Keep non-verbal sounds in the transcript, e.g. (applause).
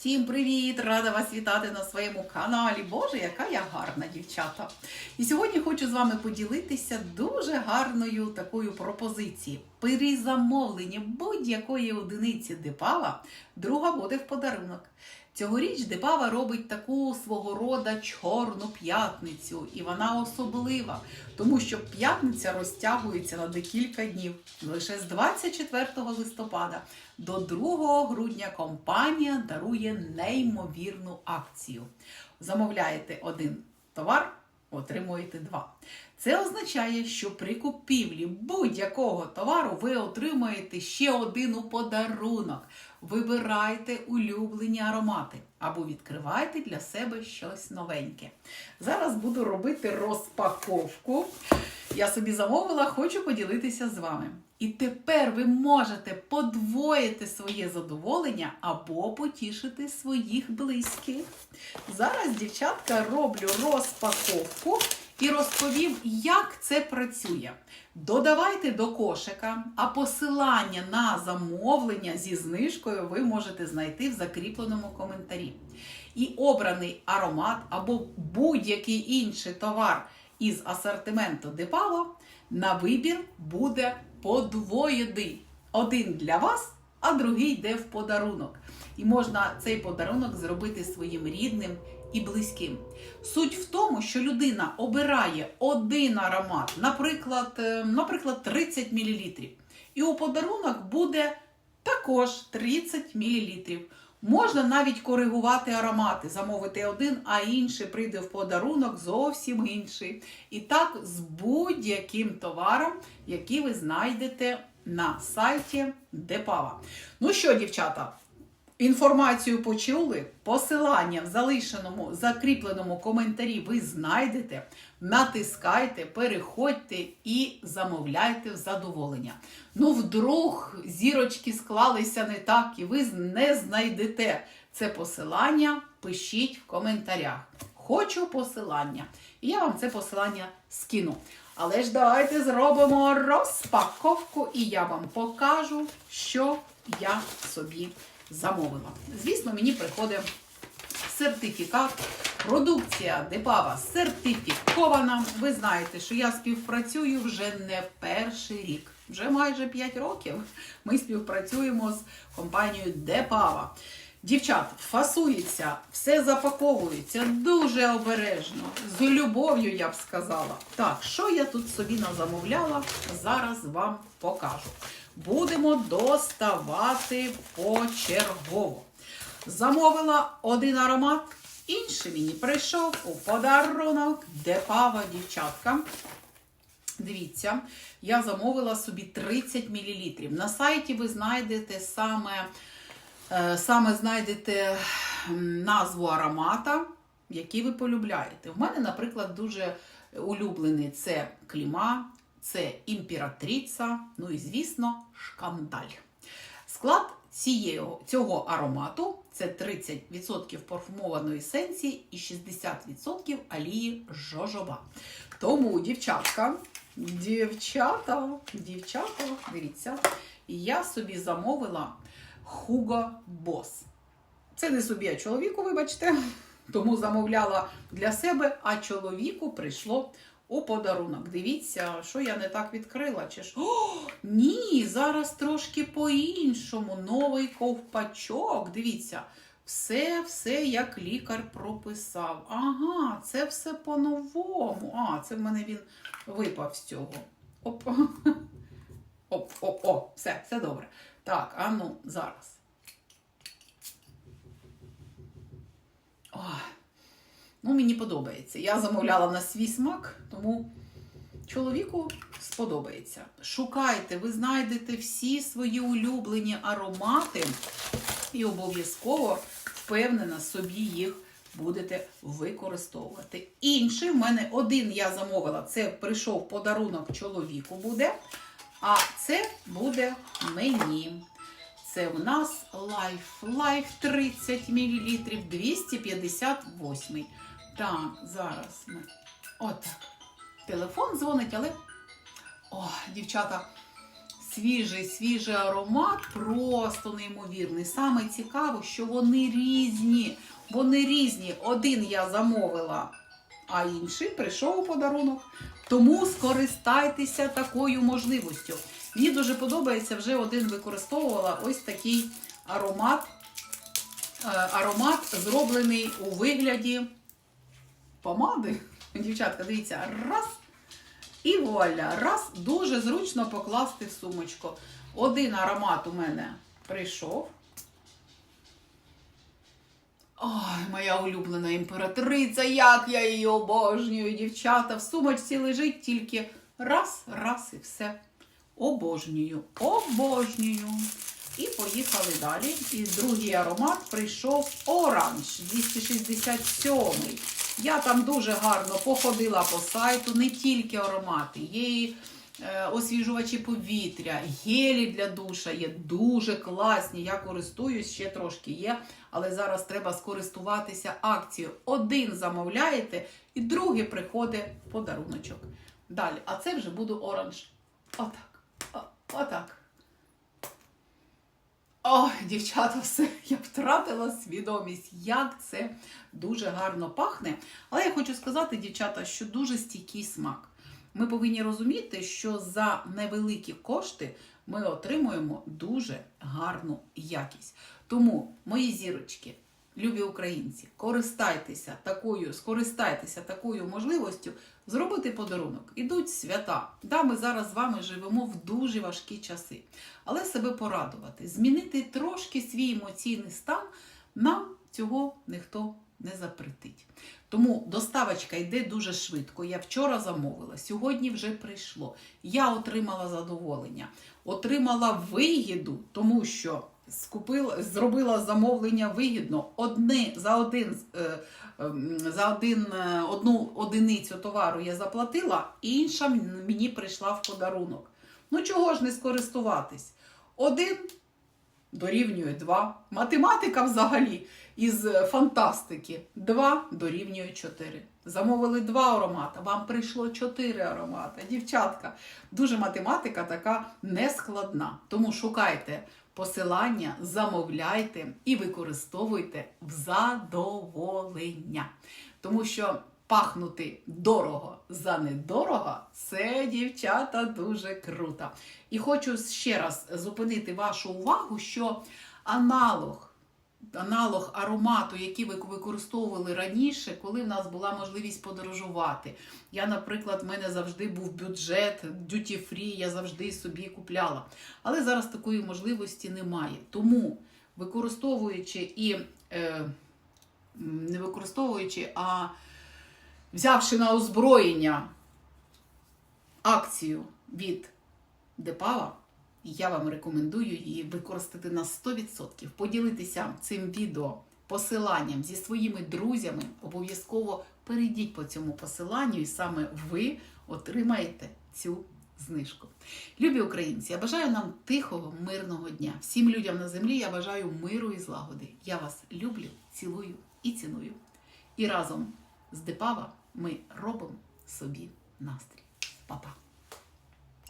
Всім привіт! Рада вас вітати на своєму каналі. Боже, яка я гарна дівчата! І сьогодні хочу з вами поділитися дуже гарною такою пропозицією. При замовленні будь-якої одиниці депала друга буде в подарунок. Цьогоріч Депава робить таку свого рода чорну п'ятницю, і вона особлива, тому що п'ятниця розтягується на декілька днів. Лише з 24 листопада до 2 грудня компанія дарує неймовірну акцію. Замовляєте один товар, отримуєте два. Це означає, що при купівлі будь-якого товару ви отримаєте ще один у подарунок. Вибирайте улюблені аромати або відкривайте для себе щось новеньке. Зараз буду робити розпаковку. Я собі замовила, хочу поділитися з вами. І тепер ви можете подвоїти своє задоволення або потішити своїх близьких. Зараз, дівчатка, роблю розпаковку і розповім, як це працює. Додавайте до кошика, а посилання на замовлення зі знижкою ви можете знайти в закріпленому коментарі. І обраний аромат або будь-який інший товар із асортименту Депало на вибір буде подвоєний. Один для вас, а другий йде в подарунок. І можна цей подарунок зробити своїм рідним і близьким. Суть в тому, що людина обирає один аромат, наприклад, е, наприклад 30 мл. І у подарунок буде також 30 мл. Можна навіть коригувати аромати, замовити один, а інший прийде в подарунок зовсім інший. І так з будь-яким товаром, який ви знайдете на сайті Депава. Ну що, дівчата, інформацію почули, посилання в залишеному закріпленому коментарі ви знайдете. Натискайте, переходьте і замовляйте в задоволення. Ну, вдруг зірочки склалися не так, і ви не знайдете це посилання, пишіть в коментарях. Хочу посилання. І я вам це посилання скину. Але ж давайте зробимо розпаковку, і я вам покажу, що я собі замовила. Звісно, мені приходить сертифікат. Продукція Депава сертифікована. Ви знаєте, що я співпрацюю вже не перший рік. Вже майже 5 років ми співпрацюємо з компанією Депава. Дівчат, фасується, все запаковується дуже обережно, з любов'ю, я б сказала. Так, що я тут собі назамовляла, зараз вам покажу. Будемо доставати почергово. Замовила один аромат, інший мені прийшов у подарунок Депава дівчатка. Дивіться, я замовила собі 30 мл. На сайті ви знайдете саме, е, саме знайдете назву аромата, який ви полюбляєте. В мене, наприклад, дуже улюблений це кліма, це імператриця, ну і, звісно, шкандаль. Склад цієї, цього аромату це 30% парфумованої есенції і 60% олії жожоба. Тому, дівчатка, дівчата, дівчата, дивіться, я собі замовила Hugo Boss. Це не собі, а чоловіку, вибачте. Тому замовляла для себе, а чоловіку прийшло у подарунок. Дивіться, що я не так відкрила. Чи ж... О, ні, зараз трошки по-іншому. Новий ковпачок. Дивіться, все, все як лікар прописав. Ага, це все по-новому. А, це в мене він випав з цього. Оп. (laughs) Оп, оп, оп, все, все добре. Так, а ну, зараз. Ой. Ну, мені подобається. Я замовляла на свій смак, тому чоловіку сподобається. Шукайте, ви знайдете всі свої улюблені аромати і обов'язково впевнена собі їх будете використовувати. Інший в мене один я замовила, це прийшов подарунок чоловіку буде, а це буде мені. Це у нас Life. Life 30 мл 258. Так, зараз. Отак. Телефон дзвонить, але. О, дівчата, свіжий, свіжий аромат, просто неймовірний. Саме цікаво, що вони різні. Вони різні. Один я замовила, а інший прийшов у подарунок. Тому скористайтеся такою можливістю. Мені дуже подобається, вже один використовувала ось такий аромат. Е, Аромат зроблений у вигляді помади. (laughs) Дівчатка, дивіться, раз. І вуаля, раз, дуже зручно покласти в сумочку. Один аромат у мене прийшов. Ой, моя улюблена імператриця, як я її обожнюю, дівчата. В сумочці лежить тільки раз, раз і все. Обожнюю, обожнюю. І поїхали далі. І другий аромат прийшов оранж 267. Я там дуже гарно походила по сайту, не тільки аромати, є і е, освіжувачі повітря, гелі для душа є дуже класні. Я користуюсь, ще трошки є, але зараз треба скористуватися акцією. Один замовляєте, і другий приходить в подаруночок. Далі, а це вже буде оранж. Отак. Отак. Ой, дівчата, все, я втратила свідомість, як це дуже гарно пахне. Але я хочу сказати, дівчата, що дуже стійкий смак. Ми повинні розуміти, що за невеликі кошти ми отримуємо дуже гарну якість. Тому, мої зірочки, любі українці, користайтеся такою, скористайтеся такою можливістю зробити подарунок. Ідуть свята. Да, ми зараз з вами живемо в дуже важкі часи. Але себе порадувати, змінити трошки свій емоційний стан, нам цього ніхто не запретить. Тому доставочка йде дуже швидко. Я вчора замовила, сьогодні вже прийшло. Я отримала задоволення, отримала вигіду, тому що скупила, зробила замовлення вигідно. Одне за один е, ем, за один, е, одну одиницю товару я заплатила, інша мені прийшла в подарунок. Ну чого ж не скористуватись? Один дорівнює 2. Математика взагалі із фантастики. 2 дорівнює 4. Замовили 2 аромати, вам прийшло 4 аромати. Дівчатка, дуже математика така нескладна. Тому шукайте посилання, замовляйте і використовуйте в задоволення. Тому що пахнути дорого за недорого це, дівчата, дуже круто. І хочу ще раз зупинити вашу увагу, що аналог. Аналог аромату, який ви використовували раніше, коли в нас була можливість подорожувати. Я, наприклад, в мене завжди був бюджет, duty free, я завжди собі купляла. Але зараз такої можливості немає. Тому, використовуючи і е, не використовуючи, а взявши на озброєння акцію від Депава, я вам рекомендую її використати на 100%. Поділитися цим відео посиланням зі своїми друзями. Обов'язково перейдіть по цьому посиланню, і саме ви отримаєте цю знижку. Любі українці, я бажаю нам тихого, мирного дня. Всім людям на землі я бажаю миру і злагоди. Я вас люблю, цілую і ціную. І разом з Депава ми робимо собі настрій. Па-па!